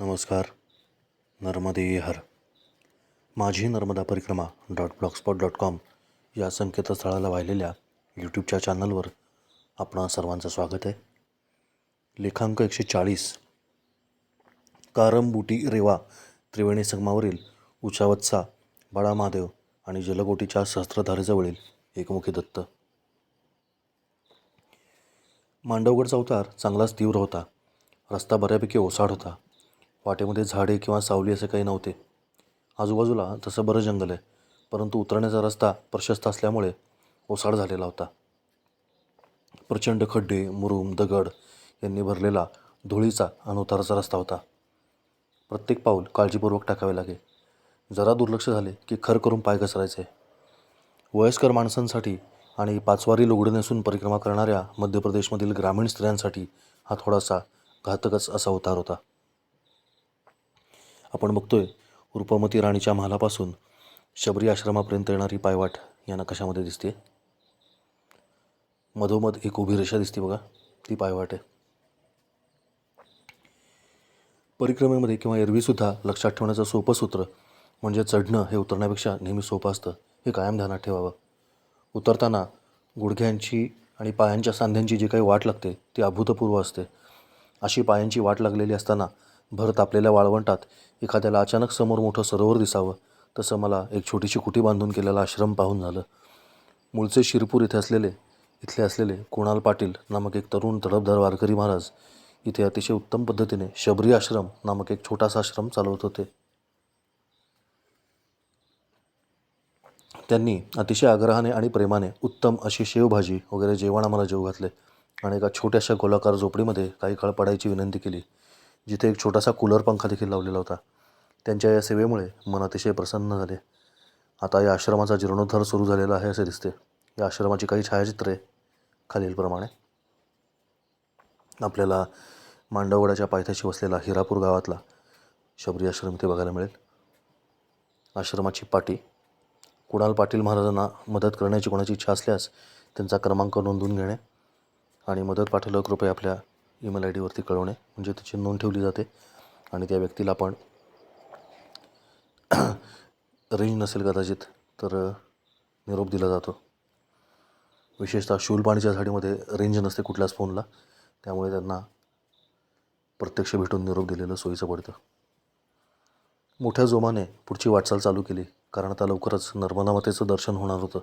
नमस्कार. नर्मदे हर. माझी नर्मदा परिक्रमा डॉट ब्लॉगस्पॉट डॉट कॉम या संकेतस्थळाला वाहिलेल्या यूट्यूबच्या चॅनलवर आपणा सर्वांचं स्वागत आहे. लेखांक एकशे चाळीस. कारंबुटी रेवा त्रिवेणी संगमावरील उचावत्सा बाळा महादेव आणि जलगोटीच्या सहस्त्रधारेजवळील एकमुखी दत्त. मांडवगडचा अवतार चांगलाच तीव्र होता. रस्ता बऱ्यापैकी ओसाड होता. वाटेमध्ये झाडे किंवा सावली असे काही नव्हते. आजूबाजूला तसं बरं जंगल आहे परंतु उतरण्याचा रस्ता प्रशस्त असल्यामुळे ओसाड झालेला होता. प्रचंड खड्डे मुरुम दगड यांनी भरलेला धुळीचा आणि उताराचा रस्ता होता. प्रत्येक पाऊल काळजीपूर्वक टाकावे लागे. जरा दुर्लक्ष झाले की खर करून पाय घसरायचे. वयस्कर माणसांसाठी आणि पाचवारी लुगडं नेसून परिक्रमा करणाऱ्या मध्य प्रदेशमधील ग्रामीण स्त्रियांसाठी हा थोडासा घातकच असा उतार होता. आपण बघतोय रूपमती राणीच्या महालापासून शबरी आश्रमापर्यंत येणारी पायवाट या नकाशामध्ये दिसते? मधोमध एक उभी रेषा दिसते बघा ती पायवाट आहे. परिक्रमेमध्ये किंवा एरवीसुद्धा लक्षात ठेवण्याचं सोपं सूत्र म्हणजे चढणं हे उतरण्यापेक्षा नेहमी सोपं असतं हे कायम ध्यानात ठेवावं. उतरताना गुडघ्यांची आणि पायांच्या सांध्यांची जी काही वाट लागते ती अभूतपूर्व असते. अशी पायांची वाट लागलेली असताना भर तापलेल्या वाळवंटात. एखाद्याला अचानक समोर मोठं सरोवर दिसावं. तसं मला एक छोटीशी कुटी बांधून केलेला आश्रम पाहून झालं. मूळचे शिरपूर इथे असलेले इथले असलेले कुणाल पाटील नामक एक तरुण तडफदार वारकरी महाराज इथे अतिशय उत्तम पद्धतीने शबरी आश्रम नामक एक छोटासा आश्रम चालवत होते. त्यांनी अतिशय आग्रहाने आणि प्रेमाने उत्तम अशी शेवभाजी वगैरे जेवण आम्हाला जेव घातले आणि एका छोट्याशा गोलाकार झोपडीमध्ये काही काळ पडायची विनंती केली. जिथे एक छोटासा कूलर पंखा देखील लावलेला होता. त्यांच्या या सेवेमुळे मन अतिशय प्रसन्न झाले. आता या आश्रमाचा जीर्णोद्धार सुरू झालेला आहे असे दिसते. या आश्रमाची काही छायाचित्रे खालीलप्रमाणे. आपल्याला मांडवगडाच्या पायथ्याशी वसलेला हिरापूर गावातला शबरी आश्रम इथे बघायला मिळेल. आश्रमाची पाटी. कुणाल पाटील महाराजांना मदत करण्याची कोणाची इच्छा असल्यास त्यांचा क्रमांक नोंदवून घेणे आणि मदत पाठवलं कृपया आपल्या ईमेल आय डीवरती कळवणे म्हणजे त्याची नोंद ठेवली जाते आणि त्या व्यक्तीला आपण रेंज नसेल कदाचित तर निरोप दिला जातो. विशेषतः शूलपाणीच्या झाडीमध्ये रेंज नसते कुठल्याच फोनला त्यामुळे त्यांना प्रत्यक्ष भेटून निरोप दिलेलं सोयीचं पडतं. मोठ्या जोमाने पुढची वाटचाल चालू केली कारण आता लवकरच नर्मदा मातेचं दर्शन होणार होतं.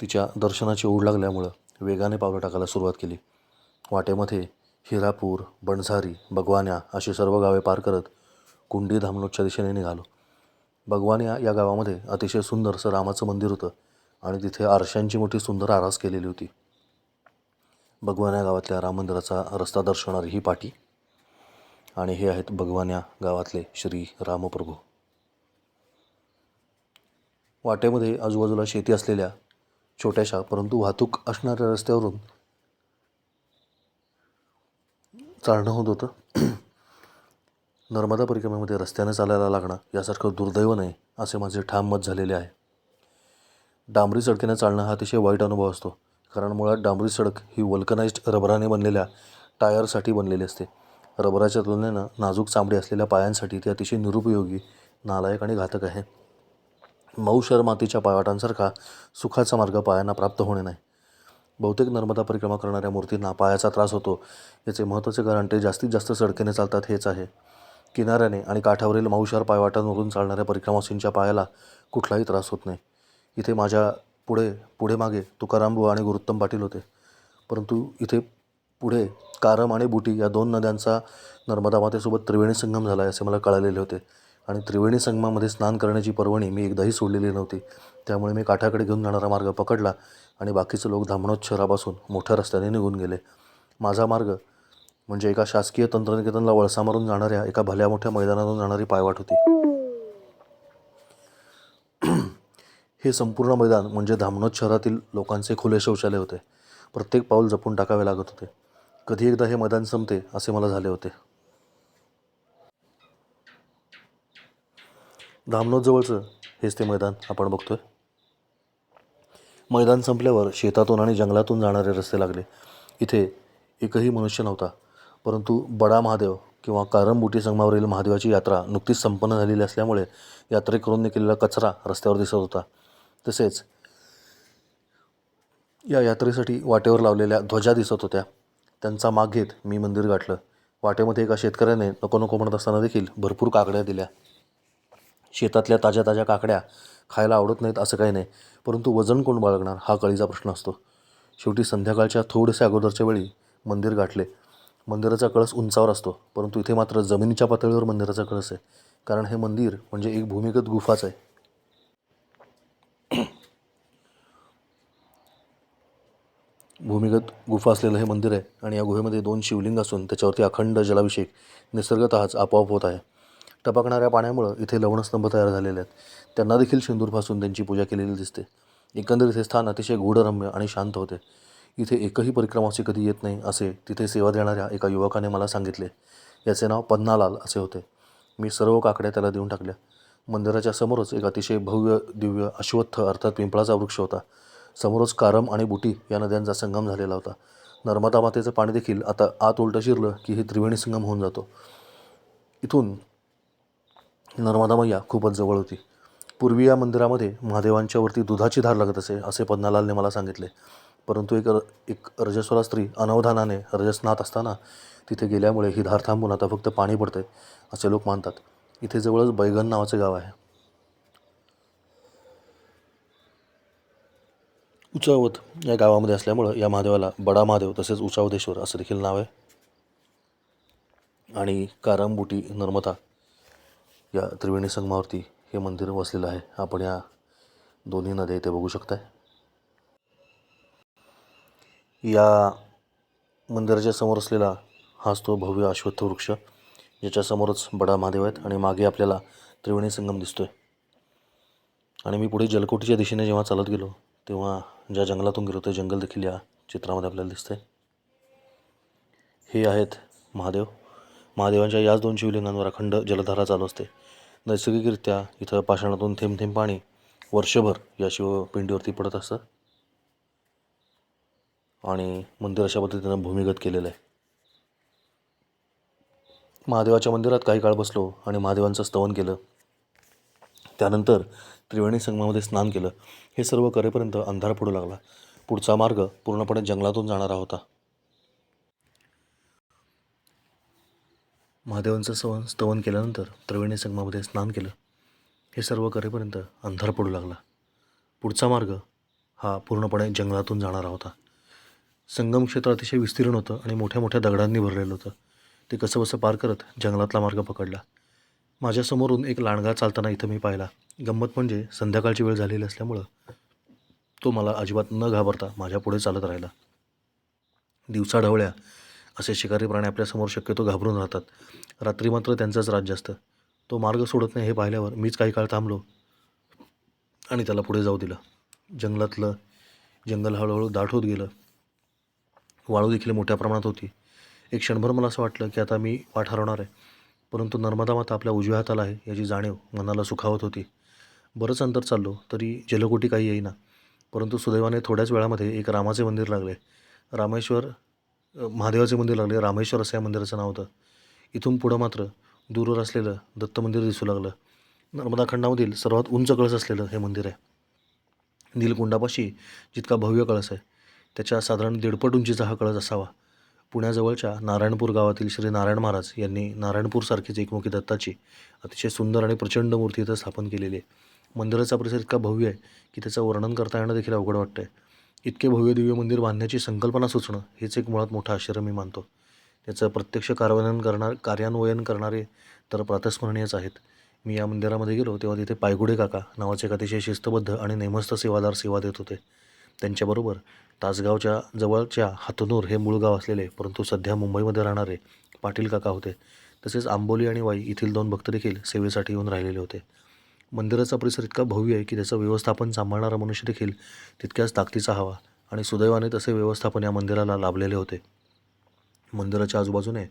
तिच्या दर्शनाची ओढ लागल्यामुळं वेगाने पावलं टाकायला सुरुवात केली. वाटेमध्ये हिरापूर बणझारी बगवान्या अशी सर्व गावे पार करत कुंडी धामनोदच्या दिशेने निघालो. बगवान्या या गावामध्ये अतिशय सुंदरसं रामाचं मंदिर होतं आणि तिथे आरशांची मोठी सुंदर आरास केलेली होती. बगवान्या गावातल्या राम मंदिराचा रस्ता दर्शवणारी ही पाटी आणि हे आहेत भगवान्या गावातले श्री रामप्रभू. वाटेमध्ये आजूबाजूला शेती असलेल्या छोट्याशा परंतु वाहतूक असणाऱ्या रस्त्यावरून चालणं होत होतं. नर्मदा परिक्रमेमध्ये रस्त्याने चालायला लागणं यासारखं दुर्दैव नाही असे माझे ठाम मत झालेले आहे. डांबरी सडकीने चालणं हा अतिशय वाईट अनुभव असतो कारण मुळात डांबरी सडक ही वल्कनाइज्ड रबराने बनलेल्या टायरसाठी बनलेली असते. रबराच्या तुलनेनं नाजूक चामडी असलेल्या पायांसाठी ती अतिशय निरुपयोगी नालायक आणि घातक आहे. मऊशर मातीच्या पायवाटांसारखा सुखाचा मार्ग पायांना प्राप्त होणे नाही. बहुतेक नर्मदा परिक्रमा करणाऱ्या मूर्तींना पायाचा त्रास होतो. याचे महत्त्वाचे कारण ते जास्तीत जास्त सडकेने चालतात हेच आहे. किनाऱ्याने आणि काठावरील माऊशार पायवाटांवरून चालणाऱ्या परिक्रमासींच्या पायाला कुठलाही त्रास होत नाही. इथे माझ्या पुढे पुढे मागे तुकारामबुवा आणि गुरुत्तम पाटील होते. परंतु इथे पुढे कारम आणि बुटी या दोन नद्यांचा नर्मदा मातेसोबत त्रिवेणी संगम झाला आहे असे मला कळालेले होते. आणि त्रिवेणी संगमामध्ये स्नान करण्याची पर्वणी मी एकदाही सोडलेली नव्हती. त्यामुळे मी काठाकडे घेऊन जाणारा मार्ग पकडला आणि बाकीचे लोक धामणोत शहरापासून मोठ्या रस्त्याने निघून गेले. माझा मार्ग म्हणजे एका शासकीय तंत्रनिकेतनला वळसा मारून जाणाऱ्या एका भल्या मोठ्या मैदानातून जाणारी पायवाट होती. हे संपूर्ण मैदान म्हणजे धामणोत शहरातील लोकांचे खुले शौचालय होते. प्रत्येक पाऊल जपून टाकावे लागत होते. कधी एकदा हे मैदान संपते असे मला झाले होते. धामणोतजवळचं हेच ते मैदान आपण बघतोय. मैदान संपल्यावर शेतातून आणि जंगलातून जाणारे रस्ते लागले. इथे एकही मनुष्य नव्हता. परंतु बडा महादेव किंवा कारंबुटी संगमावरील महादेवाची यात्रा नुकतीच संपन्न झालेली असल्यामुळे यात्रेकरूंनी केलेला कचरा रस्त्यावर दिसत होता. तसेच या यात्रेसाठी वाटेवर लावलेल्या ध्वजा दिसत होत्या. त्यांचा माग घेत मी मंदिर गाठलं. वाटेमध्ये एका शेतकऱ्याने नको नको म्हणत असताना देखील भरपूर काकड्या दिल्या. शेतातल्या ताज्या ताज्या काकड्या खायला आवडत नाहीत असं काही नाही. परंतु वजन कोण बाळगणार हा कळीचा प्रश्न असतो. शेवटी संध्याकाळच्या थोडेसे अगोदरच्या वेळी मंदिर गाठले. मंदिराचा कळस उंचावर असतो परंतु इथे मात्र जमिनीच्या पातळीवर मंदिराचा कळस आहे. कारण हे मंदिर म्हणजे एक भूमिगत गुफाच आहे. भूमिगत गुफा असलेलं हे मंदिर आहे आणि या गुहेमध्ये दोन शिवलिंग असून त्याच्यावरती अखंड जलाभिषेक निसर्गतःच आपोआप होत आहे. टपकणाऱ्या पाण्यामुळं इथे लवणस्तंभ तयार झालेले आहेत. त्यांना देखील शेंदूरपासून त्यांची पूजा केलेली दिसते. एकंदरीत हे स्थान अतिशय गूढरम्य आणि शांत होते. इथे एकही परिक्रमाची कधी येत नाही असे तिथे सेवा देणाऱ्या एका युवकाने मला सांगितले. याचे नाव पन्नालाल असे होते. मी सर्व काकड्या त्याला देऊन टाकल्या. मंदिराच्या समोरच एक अतिशय भव्य दिव्य अश्वत्थ अर्थात पिंपळाचा वृक्ष होता. समोरच कारम आणि बुटी या नद्यांचा संगम झालेला होता. नर्मदा मातेचं पाणी देखील आता आत उलटं शिरलं की हे त्रिवेणी संगम होऊन जातो. इथून नर्मदा मैया खूपच जवळ होती. पूर्वी या मंदिरामध्ये महादेवांच्या वरती दुधाची धार लागत असे असे पद्मालालने मला सांगितले. परंतु एक र एक रजस्वला स्त्री अनवधानाने रजस्नात असताना तिथे गेल्यामुळे ही धार थांबून आता फक्त पाणी पडते असे लोक मानतात. इथे जवळच बैगन नावाचे गाव आहे. उचावत या गावामध्ये असल्यामुळं या महादेवाला बडा महादेव तसेच उचावदेश्वर असं देखील नाव आहे. आणि कारंबुटी नर्मदा या त्रिवेणी संगमावरती हे मंदिर वसलेलं आहे. आपण या दोन्ही नद्या इथे बघू शकताय. या मंदिराच्या समोर असलेला हाच तो भव्य अश्वत्थ वृक्ष ज्याच्यासमोरच बडा महादेव आहेत आणि मागे आपल्याला त्रिवेणी संगम दिसतोय. आणि मी पुढे जलकोटीच्या दिशेने जेव्हा चालत गेलो तेव्हा ज्या जंगलातून गेलो ते जंगल देखील या चित्रामध्ये आपल्याला दिसतंय. हे आहेत महादेव. महादेवांच्या याच दोन शिवलिंगांवर अखंड जलधारा चालू असते. नैसर्गिकरित्या इथं पाषाणातून थेंब थेंब पाणी वर्षभर या शिवपिंडीवरती पडत असतं. आणि मंदिर अशा पद्धतीनं भूमिगत केलेलं आहे. महादेवाच्या मंदिरात काही काळ बसलो आणि महादेवांचं स्तवन केलं. त्यानंतर त्रिवेणी संगमामध्ये स्नान केलं. हे सर्व करेपर्यंत अंधार पडू लागला. पुढचा मार्ग पूर्णपणे जंगलातून जाणारा होता. महादेवांचं सवन स्तवन केल्यानंतर त्रिवेणी संगमामध्ये स्नान केलं. हे सर्व करेपर्यंत अंधार पडू लागला. पुढचा मार्ग हा पूर्णपणे जंगलातून जाणारा होता. संगम क्षेत्र अतिशय विस्तीर्ण होतं आणि मोठ्या मोठ्या दगडांनी भरलेलं होतं. ते कसंबसं पार करत जंगलातला मार्ग पकडला. माझ्यासमोरून एक लांडगा चालताना इथं मी पाहिला. गंमत म्हणजे संध्याकाळची वेळ झालेली असल्यामुळं तो मला अजिबात न घाबरता माझ्या पुढे चालत राहिला. दिवसा ढवळ्या असे शिकारी प्राणी आपल्यासमोर शक्यतो घाबरून राहतात. रात्री मात्र त्यांचंच राज्य असतं. तो मार्ग सोडत नाही हे पाहिल्यावर मीच काही काळ थांबलो आणि त्याला पुढे जाऊ दिलं. जंगलातलं जंगल हळूहळू दाट होत गेलं. वाळू देखील मोठ्या प्रमाणात होती. एक क्षणभर मला असं वाटलं की आता मी वाट हरवणार आहे. परंतु नर्मदा माता आपल्या उजव्या हाताला आहे याची जाणीव मनाला सुखावत होती. बरंच अंतर चाललो तरी जलकोटी काही येईना. परंतु सुदैवाने थोड्याच वेळामध्ये एक रामाचे मंदिर लागले. रामेश्वर महादेवाचे मंदिर लागले रामेश्वर असं या मंदिराचं नाव होतं. इथून पुढं मात्र दूरवर असलेलं दत्त मंदिर दिसू लागलं. नर्मदा खंडामधील सर्वात उंच कळस असलेलं हे मंदिर आहे. नीलकुंडापाशी जितका भव्य कळस आहे त्याच्या साधारण दीडपट उंचीचा हा कळस असावा. पुण्याजवळच्या नारायणपूर गावातील श्री नारायण महाराज यांनी नारायणपूरसारखीच एकमुखी दत्ताची अतिशय सुंदर आणि प्रचंड मूर्ती इथं स्थापन केलेली आहे. मंदिराचा परिसर इतका भव्य आहे की त्याचं वर्णन करता येणं देखील अवघड वाटतं आहे इतके भव्य दिव्य मंदिर बांधण्याची संकल्पना सुचणं हेच एक मुळात मोठं आश्चर्य मी मानतो. त्याचं प्रत्यक्ष कार्यान्वयन करणार कार्यान्वयन करणारे तर प्रातस्मरणीयच आहेत. मी या मंदिरामध्ये गेलो तेव्हा तिथे पायगुडे काका नावाचे एक अतिशय शिस्तबद्ध आणि नेमस्त सेवादार सेवा देत होते. त्यांच्याबरोबर तासगावच्या जवळच्या हातनूर हे मूळ गाव असलेले परंतु सध्या मुंबईमध्ये राहणारे पाटील काका होते. तसेच आंबोली आणि वाई येथील दोन भक्त देखील सेवेसाठी येऊन राहिलेले होते. मंदिराचा परिसर इतका भव्य आहे की त्याचं व्यवस्थापन सांभाळणारा मनुष्य देखील तितक्याच ताकदीचा हवा आणि सुदैवाने तसे व्यवस्थापन या मंदिराला लाभलेले होते. मंदिराच्या आजूबाजूने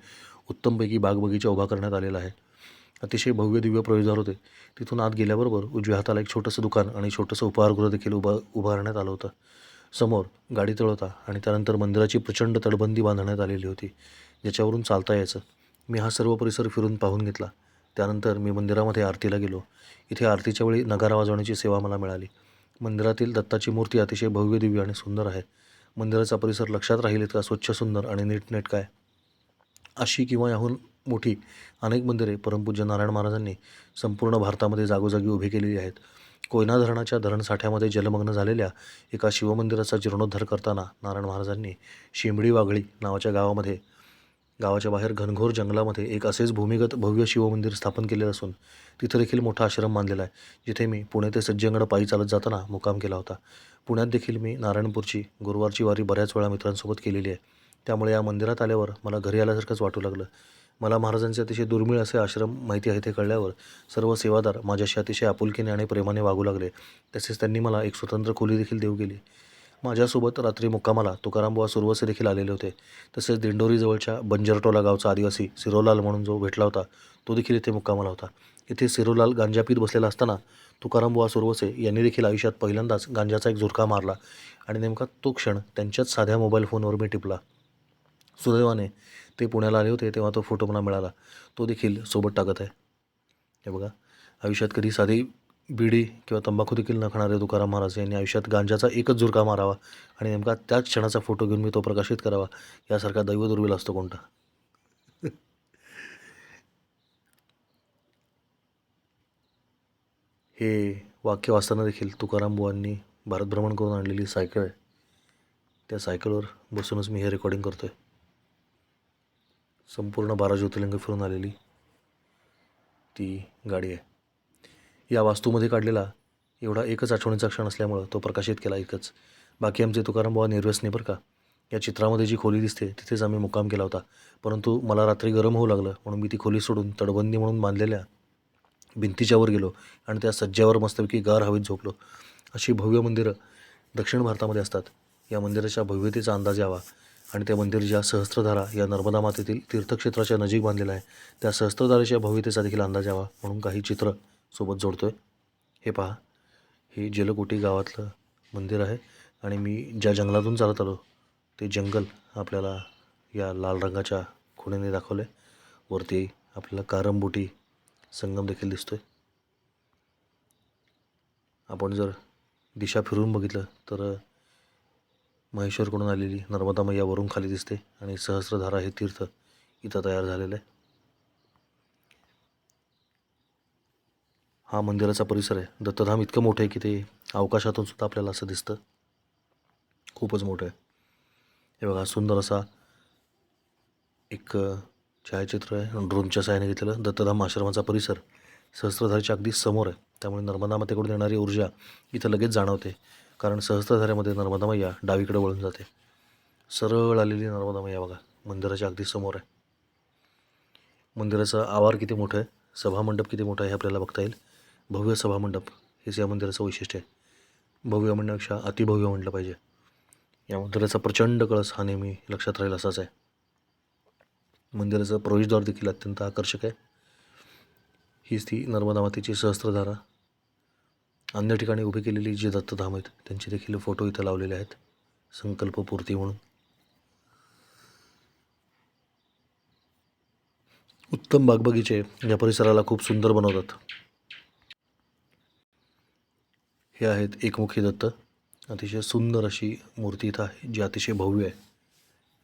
उत्तमपैकी बागबगीचा उभा करण्यात आलेला आहे. अतिशय भव्य दिव्य प्रवेशद्वार होते. तिथून आत गेल्याबरोबर उजव्या हाताला एक छोटंसं दुकान आणि छोटंसं उपहारगृह देखील उभा उभारण्यात आलं होतं. समोर गाडी तळवता आणि त्यानंतर मंदिराची प्रचंड तटबंदी बांधण्यात आलेली होती ज्याच्यावरून चालता यायचं. मी हा सर्व परिसर फिरून पाहून घेतला. त्यानंतर मी मंदिरामध्ये आरतीला गेलो. इथे आरतीच्या वेळी नगारा वाजवण्याची सेवा मला मिळाली. मंदिरातील दत्ताची मूर्ती अतिशय भव्य दिव्य आणि सुंदर आहे. मंदिराचा परिसर लक्षात राहील इतका स्वच्छ सुंदर आणि नीटनेटका आहे अशी किंवा याहून मोठी अनेक मंदिरे परमपूज्य नारायण महाराजांनी संपूर्ण भारतामध्ये जागोजागी उभी केलेली आहेत. कोयना धरणाच्या धरणसाठ्यामध्ये जलमग्न झालेल्या एका शिवमंदिराचा जीर्णोद्धार करताना नारायण महाराजांनी शिंबडी वाघळी नावाच्या गावामध्ये गावाच्या बाहेर घनघोर जंगलामध्ये एक असेच भूमिगत भव्य शिवमंदिर स्थापन केलेलं असून तिथं देखील मोठा आश्रम बांधलेला आहे जिथे मी पुणे ते सज्जनगड पायी चालत जाताना मुकाम केला होता. पुण्यात देखील मी नारायणपूरची गुरुवारची वारी बऱ्याच वेळा मित्रांसोबत केलेली आहे. त्यामुळे या मंदिरात आल्यावर मला घरी आल्यासारखंच वाटू लागलं. मला महाराजांचे अतिशय दुर्मिळ असे आश्रम माहिती आहे ते कळल्यावर सर्व सेवादार माझ्याशी अतिशय आपुलकीने आणि प्रेमाने वागू लागले. तसेच त्यांनी मला एक स्वतंत्र खोली देखील देऊ गेली. माझ्यासोबत रात्री मुक्कामाला तुकारामबुवा सुरवसे देखील आलेले होते. तसेच दिंडोरीजवळच्या बंजरटोला गावचा आदिवासी सिरोलाल म्हणून जो भेटला होता तो देखील इथे मुक्कामाला होता. इथे सिरोलाल गांजापीत बसलेला असताना तुकारामबुवा सुरवसे यांनी देखील आयुष्यात पहिल्यांदाच गांजाचा एक झुरका मारला आणि नेमका तो क्षण त्यांच्याच साध्या मोबाईल फोनवर मी टिपला. सुदैवाने ते पुण्याला आले होते तेव्हा तो फोटो मला मिळाला. तो देखील सोबत टाकत आहे. हे बघा आयुष्यात कधी साधी बिडी किंवा तंबाखू देखील न खाणारे तुकाराम महाराज यांनी आयुष्यात गांजाचा एकच झुरका मारावा आणि नेमका त्याच क्षणाचा फोटो घेऊन मी तो प्रकाशित करावा यासारखा दैव असतो कोणता? हे वाक्य वाचताना देखील तुकाराम बुवांनी भारतभ्रमण करून आणलेली सायकल आहे. त्या सायकलवर बसूनच मी हे रेकॉर्डिंग करतो आहे संपूर्ण बारा ज्योतिर्लिंग फिरून आलेली ती गाडी आहे. या वास्तूमध्ये काढलेला एवढा एकच आठवणीचा क्षण असल्यामुळं तो प्रकाशित केला एकच. बाकी आमचे तुकाराम बुवा निर्व्यसनी बरं का? या चित्रामध्ये जी खोली दिसते तिथेच आम्ही मुक्काम केला होता. परंतु मला रात्री गरम होऊ लागलं म्हणून मी ती खोली सोडून तडबंदी म्हणून बांधलेल्या भिंतीच्यावर गेलो आणि त्या सज्जावर मस्तपैकी गार हवेत झोपलो. अशी भव्य मंदिरं दक्षिण भारतामध्ये असतात. या मंदिराच्या भव्यतेचा अंदाज यावा आणि त्या मंदिर ज्या सहस्त्रधारा या नर्मदा मातेतील तीर्थक्षेत्राच्या नजीक बांधलेलं आहे त्या सहस्त्रधारेच्या भव्यतेचा देखील अंदाज यावा म्हणून काही चित्र सोबत जोडतो आहे हे पहा हे जलकोटी गावातलं मंदिर आहे आणि मी ज्या जंगलातून चालत आलो ते जंगल आपल्याला या लाल रंगाच्या खुणेने दाखवले वरती आपल्याला कारंबोटी संगम देखील दिसतोय. आपण जर दिशा फिरून बघितलं तर महेश्वरकडून आलेली नर्मदा मैया वरून खाली दिसते आणि सहस्रधारा हे तीर्थ इथं तयार झालेलं आहे. हा मंदिराचा परिसर आहे. दत्तधाम इतकं मोठं आहे की ते अवकाशातून सुद्धा आपल्याला असं दिसतं. खूपच मोठं आहे. हे बघा सुंदर असा एक छायाचित्र आहे. ड्रोनच्या सहाय्याने घेतलेलं दत्तधाम आश्रमाचा परिसर सहस्त्रधारेच्या अगदी समोर आहे. त्यामुळे नर्मदा मातेकडून येणारी ऊर्जा इथं लगेच जाणवते. कारण सहस्त्रधाऱ्यामध्ये नर्मदा मैया डावीकडे वळून जाते. सरळ आलेली नर्मदा मैया बघा मंदिराच्या अगदी समोर आहे. मंदिराचा आवार किती मोठं आहे सभामंडप किती मोठा आहे हे आपल्याला बघता येईल. भव्य सभामंडप हेच या मंदिराचं वैशिष्ट्य आहे. भव्य म्हणण्यापेक्षा अतिभव्य म्हटलं पाहिजे. या मंदिराचा प्रचंड कळस हा नेहमी लक्षात राहील असाच आहे. मंदिराचं प्रवेशद्वार देखील अत्यंत आकर्षक आहे. हीच ती नर्मदा मातेची सहस्त्रधारा. अन्य ठिकाणी उभी केलेली जी दत्तधाम आहेत त्यांचे देखील फोटो इथं लावलेले आहेत. संकल्पपूर्ती म्हणून. उत्तम बागबगीचे या परिसराला खूप सुंदर बनवतात. हे आहेत एकमुखी दत्त. अतिशय सुंदर अशी मूर्ती इथं आहे जी अतिशय भव्य आहे.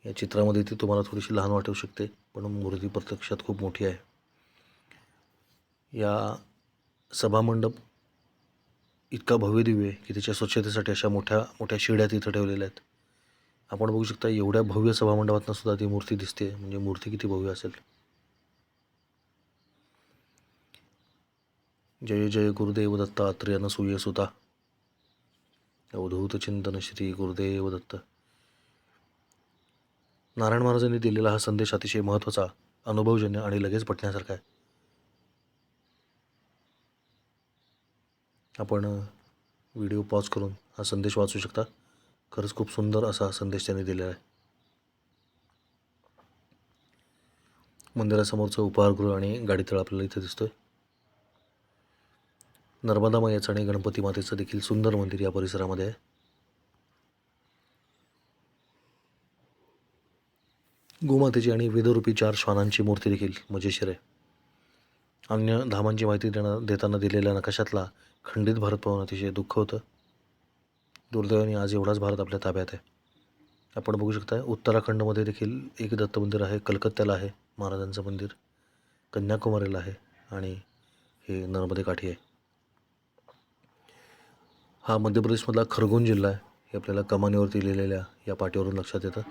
या चित्रामध्ये ती तुम्हाला थोडीशी लहान वाटू शकते पण मूर्ती प्रत्यक्षात खूप मोठी आहे. या सभामंडप इतका भव्य दिव्य आहे की त्याच्या स्वच्छतेसाठी अशा मोठ्या मोठ्या शिड्या तिथं ठेवलेल्या आहेत. आपण बघू शकता एवढ्या भव्य सभामंडपातनं सुद्धा ती मूर्ती दिसते म्हणजे मूर्ती किती भव्य असेल. जय जय गुरुदेव दत्तात्रय नसूय सुता. अवधूत चिंतन श्री गुरुदेव दत्त. नारायण महाराजांनी दिलेला हा संदेश अतिशय महत्त्वाचा अनुभवजन्य आणि लगेच पटण्यासारखा आहे. आपण व्हिडिओ पॉज करून हा संदेश वाचू शकता. खरंच खूप सुंदर असा हा संदेश त्यांनी दिलेला आहे. मंदिरासमोरचं उपहारगृह आणि गाडीतळ आपल्याला इथे दिसतोय. नर्मदा मायाचं आणि गणपती मातेचं देखील सुंदर मंदिर या परिसरामध्ये आहे. गोमातेची आणि वेदरूपी चार श्वानांची मूर्ती देखील मजेशीर आहे. अन्य धामांची माहिती देणं देताना दिलेल्या नकाशातला खंडित भारत पाहून अतिशय दुःख होतं. दुर्दैवाने आज एवढाच भारत आपल्या ताब्यात आहे. आपण बघू शकता उत्तराखंडमध्ये देखील एक दत्त मंदिर आहे कलकत्त्याला आहे महाराजांचं मंदिर कन्याकुमारीला आहे आणि हे नर्मदे काठी आहे. हा मध्य प्रदेशमधला खरगोन जिल्हा आहे. हे आपल्याला कमानीवरती लिहिलेल्या या पाठीवरून लक्षात येतं.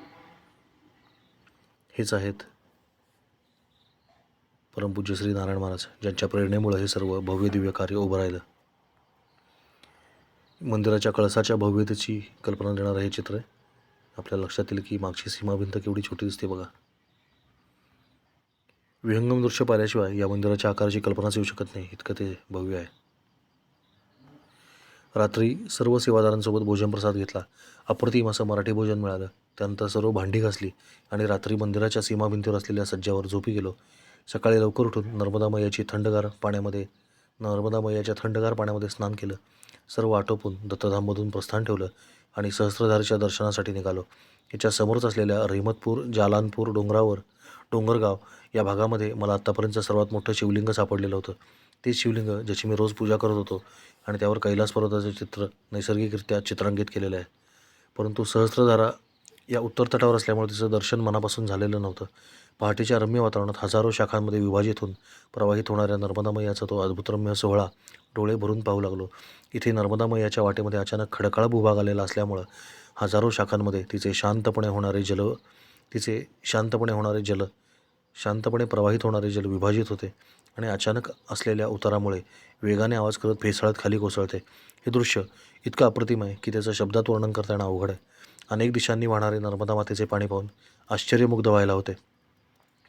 हेच आहेत परमपूज्य श्री नारायण महाराज ज्यांच्या प्रेरणेमुळं हे सर्व भव्य दिव्य कार्य उभं राहिलं. मंदिराच्या कळसाच्या भव्यतेची कल्पना देणारं हे चित्र आहे. आपल्या लक्षात येईल की मागची सीमाभिंत केवढी छोटी दिसते बघा. विहंगम दृश्य पाहिल्याशिवाय या मंदिराच्या आकाराची कल्पनाच येऊ शकत नाही. इतकं ते भव्य आहे. रात्री सर्व सेवादारांसोबत भोजन प्रसाद घेतला. अप्रतिम असं मराठी भोजन मिळालं. त्यानंतर सर्व भांडी घासली आणि रात्री मंदिराच्या सीमाभिंतीवर असलेल्या सज्जावर झोपी गेलो. सकाळी लवकर उठून नर्मदा मैयाची थंडगार पाण्यामध्ये नर्मदा मैयाच्या थंडगार पाण्यामध्ये स्नान केलं. सर्व आटोपून दत्तधाममधून प्रस्थान ठेवलं आणि सहस्त्रधारीच्या दर्शनासाठी निघालो. याच्या समोरच असलेल्या रहिमतपूर जालानपूर डोंगरावर डोंगरगाव या भागामध्ये मला आत्तापर्यंतचं सर्वात मोठं शिवलिंग सापडलेलं होतं. ते शिवलिंग ज्याची मी रोज पूजा करत होतो. आणि त्यावर कैलास पर्वताचे चित्र नैसर्गिकरित्या चित्रांकित केलेलं आहे. परंतु सहस्त्रधारा या उत्तर तटावर असल्यामुळे तिचं दर्शन मनापासून झालेलं नव्हतं. पहाटेच्या रम्य वातावरणात हजारो शाखांमध्ये विभाजित होऊन प्रवाहित होणाऱ्या नर्मदा मैयाचा तो अद्भुतरम्य सोहळा डोळे भरून पाहू लागलो. इथे नर्मदा मैयाच्या वाटेमध्ये अचानक खडकाळ भूभाग आलेला असल्यामुळं हजारो शाखांमध्ये तिचे शांतपणे होणारे जल तिचे शांतपणे होणारे जल शांतपणे प्रवाहित होणारे जल विभाजित होते आणि अचानक असलेल्या उतारामुळे वेगाने आवाज करत फेसाळत खाली कोसळते. हे दृश्य इतकं अप्रतिम आहे की त्याचं शब्दात वर्णन करता येणं अवघड आहे. अनेक दिशांनी वाहणारे नर्मदा मातेचे पाणी पाहून आश्चर्यमुग्ध व्हायला होते.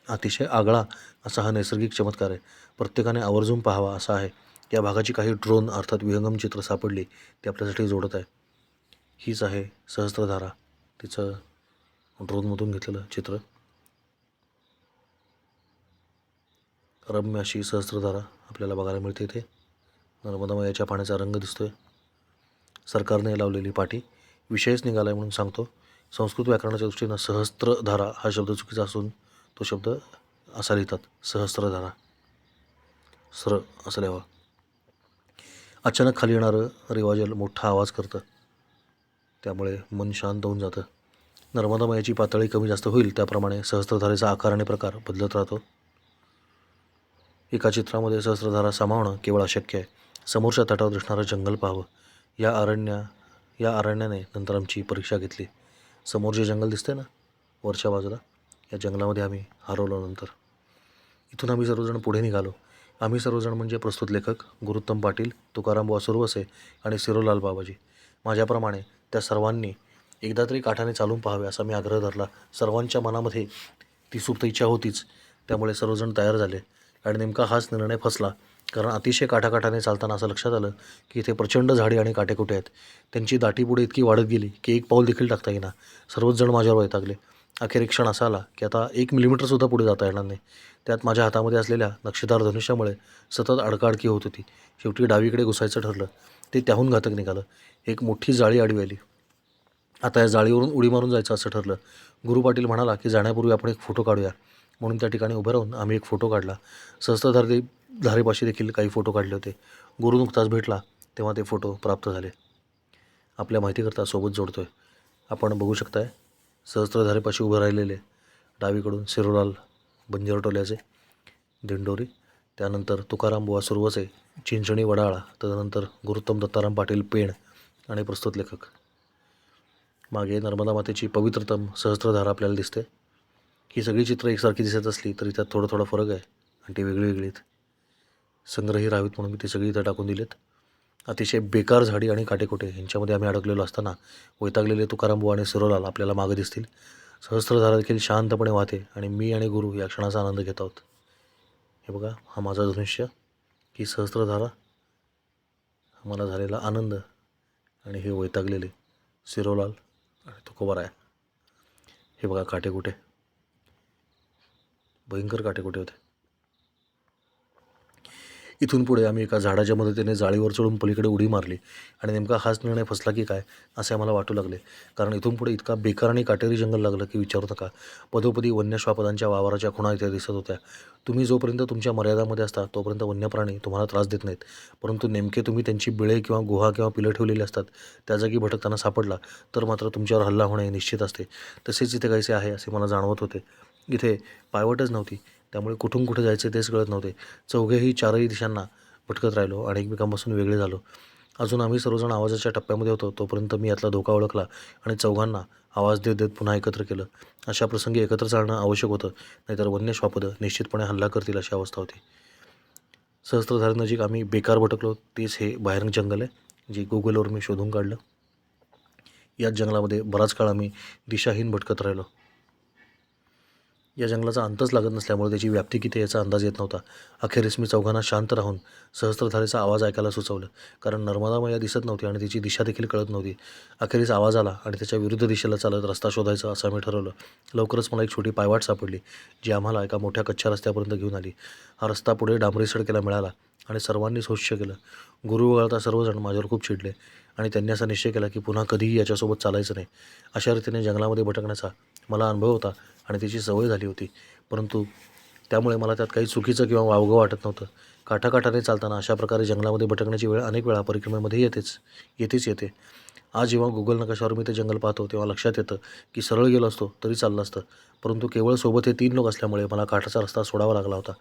अतिशय आगळा असा हा नैसर्गिक चमत्कार आहे. प्रत्येकाने आवर्जून पाहावा असा आहे. या भागाची काही ड्रोन अर्थात विहंगम चित्र सापडली ते आपल्यासाठी जोडत आहे. हीच आहे सहस्त्रधारा. तिचं ड्रोनमधून घेतलेलं चित्र. रम्य अशी सहस्त्रधारा आपल्याला बघायला मिळते इथे. नर्मदामयाच्या पाण्याचा रंग दिसतोय. सरकारने लावलेली पाठी विषयच निघाला आहे म्हणून सांगतो. संस्कृत व्याकरणाच्या दृष्टीनं सहस्त्रधारा हा शब्द चुकीचा असून तो शब्द असा लिहितात सहस्त्रधारा. स्र असं लिहावं. अचानक खाली येणारं रिवाजल मोठा आवाज करतं. त्यामुळे मन शांत होऊन जातं. नर्मदामयाची पातळी कमी जास्त होईल त्याप्रमाणे सहस्त्रधारेचा आकार आणि प्रकार बदलत राहतो. एका चित्रामध्ये सहस्रधारा सामावणं केवळ अशक्य आहे. समोरच्या तटावर दिसणारं जंगल पाहावं. या अरण्या या अरण्याने नंतर आमची परीक्षा घेतली. समोर जे जंगल दिसते ना वरच्या बाजूला या जंगलामध्ये आम्ही हरवलो नंतर. इथून आम्ही सर्वजण पुढे निघालो. आम्ही सर्वजण म्हणजे प्रस्तुत लेखक गुरुत्तम पाटील तुकाराम बुवा सुरवसे आणि सिरोलाल बाबाजी. माझ्याप्रमाणे त्या सर्वांनी एकदा तरी काठाने चालून पाहावे असा मी आग्रह धरला. सर्वांच्या मनामध्ये ती सुप्त इच्छा होतीच. त्यामुळे सर्वजण तयार झाले. आणि नेमका हाच निर्णय फसला. कारण अतिशय काठाकाठाने चालताना असं लक्षात आलं की इथे प्रचंड झाडी आणि काटेकुटे आहेत? त्यांची दाटी पुढे इतकी वाढत गेली की एक पाऊल देखील टाकता येईना. सर्वच जण माझ्यावर वैतागले. अखेर एक क्षण असा आला की आता एक मिलीमीटरसुद्धा पुढे जाता येणार नाही. त्यात माझ्या हातामध्ये असलेल्या नक्षीदार धनुष्यामुळे सतत अडकाडकी होत होती. शेवटी डावीकडे घुसायचं ठरलं. ते त्याहून घातक निघालं. एक मोठी जाळी आडवी आली. आता या जाळीवरून उडी मारून जायचं असं ठरलं. गुरु पाटील म्हणाला की जाण्यापूर्वी आपण एक फोटो काढूया. म्हणून त्या ठिकाणी उभं राहून आम्ही एक फोटो काढला. सहस्त्रधारे धारेपाशी देखील काही फोटो काढले होते. गुरु नुकताच भेटला तेव्हा ते फोटो प्राप्त झाले. आपल्या माहितीकरता सोबत जोडतोय. आपण बघू शकताय सहस्त्रधारेपाशी उभं राहिलेले डावीकडून सिरोलाल बंजरटोल्याचे दिंडोरी त्यानंतर तुकाराम बुवा सुरवसे चिंचणी वडाळा तदनंतर गुरुत्तम दत्ताराम पाटील पेण आणि प्रस्तुत लेखक. मागे नर्मदा मातेची पवित्रतम सहस्त्रधारा आपल्याला दिसते. ही सगळी चित्रं एकसारखी दिसत असली तरी त्यात थोडा थोडा फरक आहे. आणि ती वेगळी वेगळी आहेत. संग्रही राहावीत म्हणून मी ती सगळी इथं टाकून दिलेत. अतिशय बेकार झाडी आणि काटेकोटे यांच्यामध्ये आम्ही अडकलेलो असताना वैतागलेले तुकाराम आणि सिरोलाल आपल्याला मागे दिसतील. सहस्त्रधारा देखील शांतपणे वाहते आणि मी आणि गुरु या क्षणाचा आनंद घेत आहोत. हे बघा हा माझा धनुष्य. ही सहस्त्रधारा. हा मला झालेला आनंद आणि हे वैतागलेले सिरोलाल आणि तुकोबाराय. हे बघा काटेकुटे. भयंकर काटेकोटे होते. इथून पुढे आम्ही एका झाडाच्या मदतीने जाळीवर चढून पलीकडे उडी मारली आणि नेमका हाच निर्णय फसला की काय असे आम्हाला वाटू लागले. कारण इथून पुढे इतका बेकार आणि काटेरी जंगल लागलं की विचारू नका. पदोपदी वन्य श्वापदांच्या वावराच्या खुणा इथे दिसत होत्या. तुम्ही जोपर्यंत तुमच्या मर्यादामध्ये असता तोपर्यंत वन्य प्राणी तुम्हाला त्रास देत नाहीत. परंतु नेमके तुम्ही त्यांची बिळे किंवा गुहा किंवा पिलं ठेवलेली असतात त्या जागी भटकताना सापडला तर मात्र तुमच्यावर हल्ला होणे निश्चित असते. तसेच इथे काहीसे आहे असे मला जाणवत होते. इथे पायवटच नव्हती. त्यामुळे कुठून कुठं जायचं तेच कळत नव्हते. चौघेही चारही दिशांना भटकत राहिलो आणि एकमेकांपासून वेगळे झालो. अजून आम्ही सर्वजण आवाजाच्या टप्प्यामध्ये होतो तोपर्यंत मी यातला धोका ओळखला आणि चौघांना आवाज देत देत पुन्हा एकत्र केलं. अशा प्रसंगी एकत्र चालणं आवश्यक होतं नाहीतर वन्य श्वापदं निश्चितपणे हल्ला करतील अशी अवस्था होती. सहस्त्रधारीनजीक आम्ही बेकार भटकलो तेच हे बाहेरंग जंगल आहे जे गुगलवर मी शोधून काढलं. याच जंगलामध्ये बराच काळ आम्ही दिशाहीन भटकत राहिलो. या जंगलाचा अंतच लागत नसल्यामुळे त्याची व्याप्ती किती याचा अंदाज येत नव्हता. अखेरीस मी चौघांना शांत राहून सहस्त्रधारेचा आवाज ऐकायला सुचवलं. कारण नर्मदा मैया दिसत नव्हती आणि तिची दिशा देखील कळत नव्हती. अखेरीस आवाज आला आणि त्याच्या विरुद्ध दिशेला चालत रस्ता शोधायचा असं मी ठरवलं. लवकरच मला एक छोटी पायवाट सापडली जी आम्हाला एका मोठ्या कच्च्या रस्त्यापर्यंत घेऊन आली. हा रस्ता पुढे डांबरी सडकेला मिळाला आणि सर्वांनीच सोश्य केलं. गुरु वगळता सर्वजण माझ्यावर खूप चिडले आणि त्यांनी असा निश्चय केला की पुन्हा कधीही याच्यासोबत चालायचं नाही. अशा रीतीने जंगलामध्ये भटकण्याचा मला अनुभव होता. आणि त्याची सवय झाली होती. परंतु त्यामुळे मला त्यात काही चुकीचं किंवा वावगं वाटत नव्हतं. काठाकाठाने चालताना अशा प्रकारे जंगलामध्ये भटकण्याची वेळ अनेक वेळा परिक्रमेमध्ये येतेच येतेच येते. आज जेव्हा गुगल नकाशावर मी ते जंगल पाहतो तेव्हा लक्षात येतं की सरळ गेलो असतो तरी चाललं असतं. परंतु केवळ सोबत हे तीन लोक असल्यामुळे मला काठाचा रस्ता सोडावा लागला होता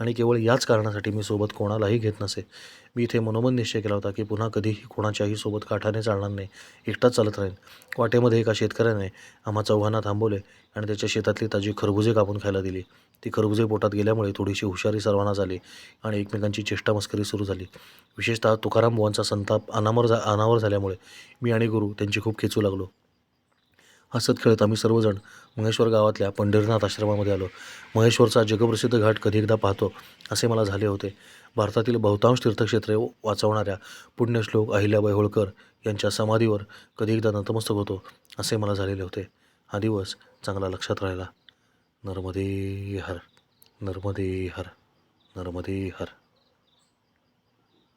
आणि केवळ याच कारणासाठी मी सोबत कोणालाही घेत नसे. मी इथे मनोमन निश्चय केला होता की पुन्हा कधीही कोणाच्याही सोबत काठाने चालणार नाही. एकटाच चालत राहीन. वाटेमध्ये एका शेतकऱ्याने आम्हा चौघांना थांबवले आणि त्याच्या शेतातली ताजी खरबुजे कापून खायला दिली. ती खरबुजे पोटात गेल्यामुळे थोडीशी हुशारी सर्वांना झाली आणि एकमेकांची चेष्टा मस्करी सुरू झाली. विशेषतः तुकाराम बुवांचा संताप अनावर झा अनावर झाल्यामुळे मी आणि गुरु त्यांची खूप खेचू लागलो. हसत खेळत आम्ही सर्वजण महेश्वर गावातल्या पंढरीनाथ आश्रमामध्ये आलो. महेश्वरचा जगप्रसिद्ध घाट कधी एकदा पाहतो असे मला झाले होते. भारतातील बहुतांश तीर्थक्षेत्रे वाचवणाऱ्या पुण्यश्लोक अहिल्याबाई होळकर यांच्या समाधीवर कधी एकदा नतमस्तक होतो असे मला झालेले होते. हा दिवस चांगला लक्षात राहिला. नर्मदे हर नर्मदे हर नर्मदे हर.